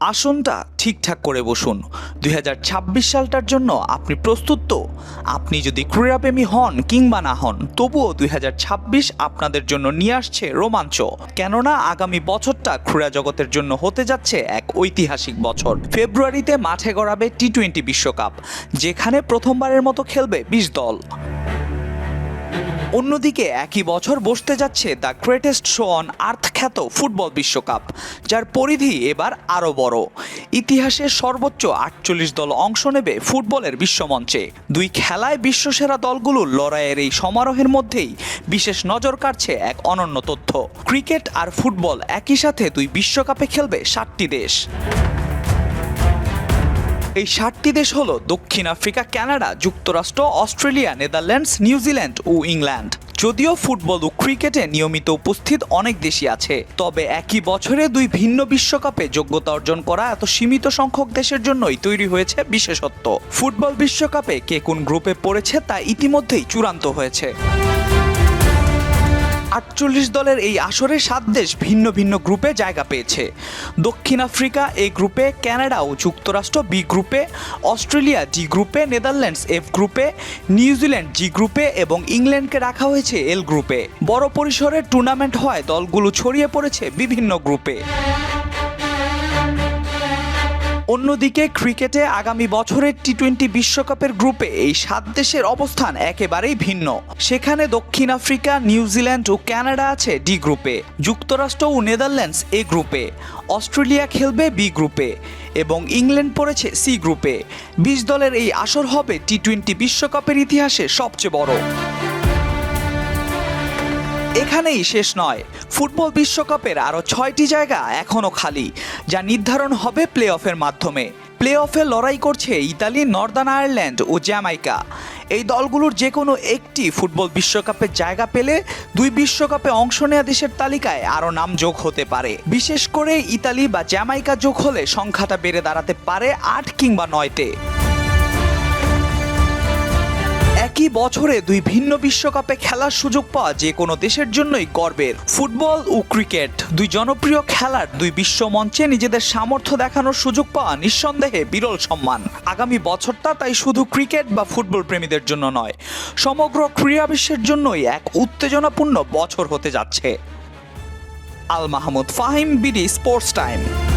আসনটা ঠিকঠাক করে বসুন। দুই হাজার ছাব্বিশ সালটার জন্য আপনি প্রস্তুত তো? আপনি যদি ক্রীড়াপ্রেমী হন কিংবা না হন, তবুও দুই হাজার ছাব্বিশ আপনাদের জন্য নিয়ে আসছে রোমাঞ্চ। কেননা আগামী বছরটা ক্রীড়া জগতের জন্য হতে যাচ্ছে এক ঐতিহাসিক বছর। ফেব্রুয়ারিতে মাঠে গড়াবে টি টোয়েন্টি বিশ্বকাপ, যেখানে প্রথমবারের মতো খেলবে বিশ দল। অন্যদিকে একই বছর বসতে যাচ্ছে the greatest show on earth খ্যাত ফুটবল বিশ্বকাপ, যার পরিধি এবার আরও বড়। ইতিহাসের সর্বোচ্চ আটচল্লিশ দল অংশ নেবে ফুটবলের বিশ্বমঞ্চে। দুই খেলায় বিশ্বসেরা দলগুলোর লড়াইয়ের এই সমারোহের মধ্যেই বিশেষ নজর কাড়ছে এক অনন্য তথ্য। ক্রিকেট আর ফুটবল একই সাথে দুই বিশ্বকাপে খেলবে সাতটি দেশ। এই সাতটি দেশ হলো দক্ষিণ আফ্রিকা, কানাডা, যুক্তরাষ্ট্র, অস্ট্রেলিয়া, নেদারল্যান্ডস, নিউজিল্যান্ড ও ইংল্যান্ড। যদিও ফুটবল ও ক্রিকেটে নিয়মিত উপস্থিত অনেক দেশই আছে, তবে একই বছরে দুই ভিন্ন বিশ্বকাপে যোগ্যতা অর্জন করা এত সীমিত সংখ্যক দেশের জন্যই তৈরি হয়েছে বিশেষত্ব। ফুটবল বিশ্বকাপে কে কোন গ্রুপে পড়েছে তা ইতিমধ্যেই চূড়ান্ত হয়েছে। আটচল্লিশ দলের এই আসরে সাত দেশ ভিন্ন ভিন্ন গ্রুপে জায়গা পেয়েছে। দক্ষিণ আফ্রিকা এ গ্রুপে, ক্যানাডা ও যুক্তরাষ্ট্র বি গ্রুপে, অস্ট্রেলিয়া ডি গ্রুপে, নেদারল্যান্ডস এফ গ্রুপে, নিউজিল্যান্ড জি গ্রুপে এবং ইংল্যান্ডকে রাখা হয়েছে এল গ্রুপে। বড় পরিসরে টুর্নামেন্ট হয় দলগুলো ছড়িয়ে পড়েছে বিভিন্ন গ্রুপে। অন্যদিকে ক্রিকেটে আগামী বছরের টি টোয়েন্টি বিশ্বকাপের গ্রুপে এই সাত দেশের অবস্থান একেবারেই ভিন্ন। সেখানে দক্ষিণ আফ্রিকা নিউজিল্যান্ড ও কানাডা আছে ডি গ্রুপে, যুক্তরাষ্ট্র ও নেদারল্যান্ডস এ গ্রুপে, অস্ট্রেলিয়া খেলবে বি গ্রুপে এবং ইংল্যান্ড পড়েছে সি গ্রুপে। বিশ দলের এই আসর হবে টি টোয়েন্টি বিশ্বকাপের ইতিহাসে সবচেয়ে বড়। এখানেই শেষ নয়। ফুটবল বিশ্বকাপের আরও ছয়টি জায়গা এখনও খালি, যা নির্ধারণ হবে প্লে অফের মাধ্যমে। প্লে অফে লড়াই করছে ইতালি, নর্দার্ন আয়ারল্যান্ড ও জ্যামাইকা। এই দলগুলোর যে কোনো একটি ফুটবল বিশ্বকাপের জায়গা পেলে দুই বিশ্বকাপে অংশ নেওয়া দেশের তালিকায় আরও নাম যোগ হতে পারে। বিশেষ করে ইতালি বা জ্যামাইকা যোগ হলে সংখ্যাটা বেড়ে দাঁড়াতে পারে আট কিংবা নয়তে বছরে দুই ভিন্ন বিশ্বকাপে খেলার সুযোগ পাওয়া যে কোনো দেশের জন্যই গর্বের। ফুটবল ও ক্রিকেট, দুই জনপ্রিয় খেলার দুই বিশ্ব মঞ্চে নিজেদের সামর্থ্য দেখানোর সুযোগ পাওয়া নিঃসন্দেহে বিরল সম্মান। আগামী বছরটা তাই শুধু ক্রিকেট বা ফুটবল প্রেমীদের জন্য নয়, সমগ্র ক্রীড়া বিশ্বের জন্যই এক উত্তেজনাপূর্ণ বছর হতে যাচ্ছে। Al Mahmud Fahim, BD Sports Time.